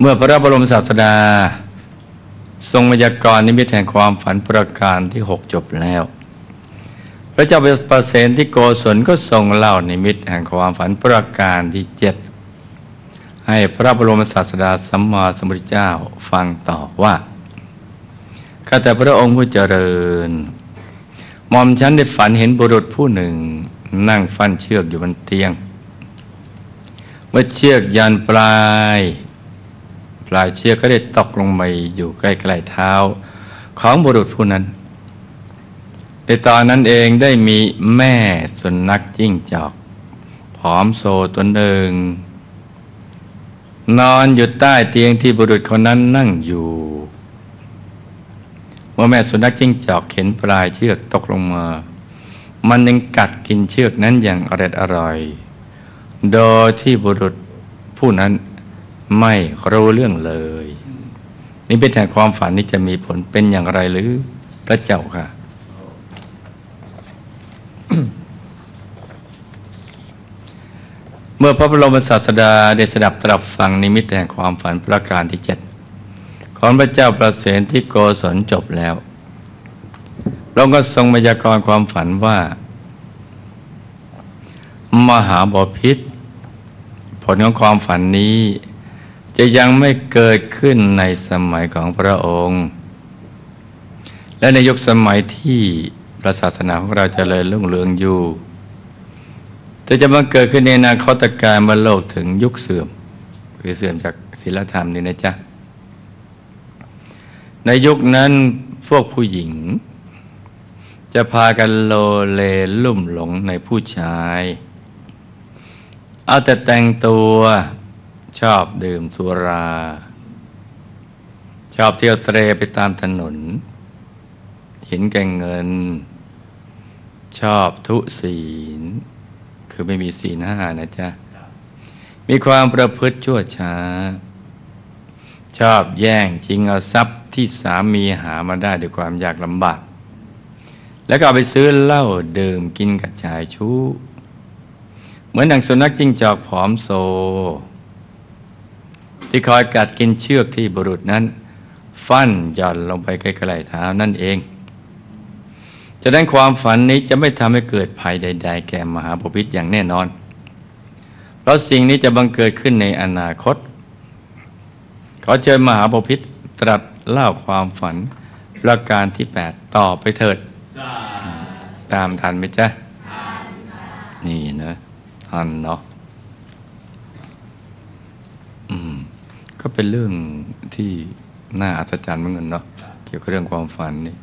เมื่อพระบรมศาสดา ทรงมายากรนิมิตแห่งความฝันประการที่หกจบแล้ว พระเจ้าเประเสนที่โกศลก็ทรงเล่านิมิตแห่งความฝันประการที่เจ็ดให้พระบรมศาสดาสัมมาสัมพุทธเจ้าฟังต่อว่าข้าแต่พระองค์ผู้เจริญหมอมฉันได้ฝันเห็นบุรุษผู้หนึ่ง นั่งฟันเชือกอยู่บนเตียง เมื่อเชือกยันปลาย ปลายเชือกก็ได้ตกลงมาอยู่ใกล้ๆเท้า ของบุรุษผู้นั้น ในตอนนั้นเองได้มีแม่สุนัขจิ้งจอก ผอมโซตัวหนึ่ง นอนอยู่ใต้เตียงที่บุรุษคนนั้นนั่งอยู่เมื่อแม่สุนัขจิ้งจอกเข็นปลายเชือกตกลงมา มันยังกัดกินเชือกนั้นอย่างอร่อยอร่อย โดยที่บุรุษผู้นั้น ไม่รู้เรื่องเลย นี่เป็นแห่งความฝันนี้จะมีผลเป็นอย่างไรหรือพระเจ้าค่ะ เมื่อพระบรมศาสดาได้สดับตรับฟังนิมิตแห่งความฝันประการที่เจ็ดของพระเจ้าประเสนที่โกศลจบแล้วพระองค์ก็ทรงมายากรความฝันว่า มหาบอพิษผลของความฝันนี้ จะยังไม่เกิดขึ้นในสมัยของพระองค์ และในยุคสมัยที่พระศาสนาของเราจเจริญรุ่งเรืองอยู่แต่จะมาเกิดขึ้นในอนาคตการมื่อโลกถึงยุคเสื่อม คือเสื่อมจากศีลธรรมนี่นะจ๊ะ ในยุคนั้นพวกผู้หญิง จะพากันโลเลลุ่มหลงในผู้ชาย เอาแต่แต่งตัว ชอบดื่มสุรา ชอบเที่ยวเตรไปตามถนน เห็นแก่เงิน ชอบทุศีล คือไม่มีศีลห้านะจ๊ะ มีความประพฤติชั่วช้า ชอบแย่งชิงเอาทรัพย์ที่สามีหามาได้ด้วยความยากลำบาก แล้วก็เอาไปซื้อเหล้าดื่มกินกับชายชู้ เหมือนดังสุนัขจิ้งจอกผอมโซ ที่คอยกัดกินเชือกที่บุรุษนั้น ฟันหย่อนลงไปใกล้ๆเท้านั่นเองจะนั้นความฝันนี้จะไม่ทำให้เกิดภัยใด ๆ แก่มหาภพิษอย่างแน่นอน เพราะสิ่งนี้จะบังเกิดขึ้นในอนาคต ขอเชิญมหาภพิษตรัสเล่าความฝันประการที่แปดต่อไปเถิด ตามทันไหมจ๊ะ นี่นะทันเนาะอืม ก็เป็นเรื่องที่น่าอัศจรรย์เหมือนกันเนาะเกี่ยวกับเรื่องความฝันนี่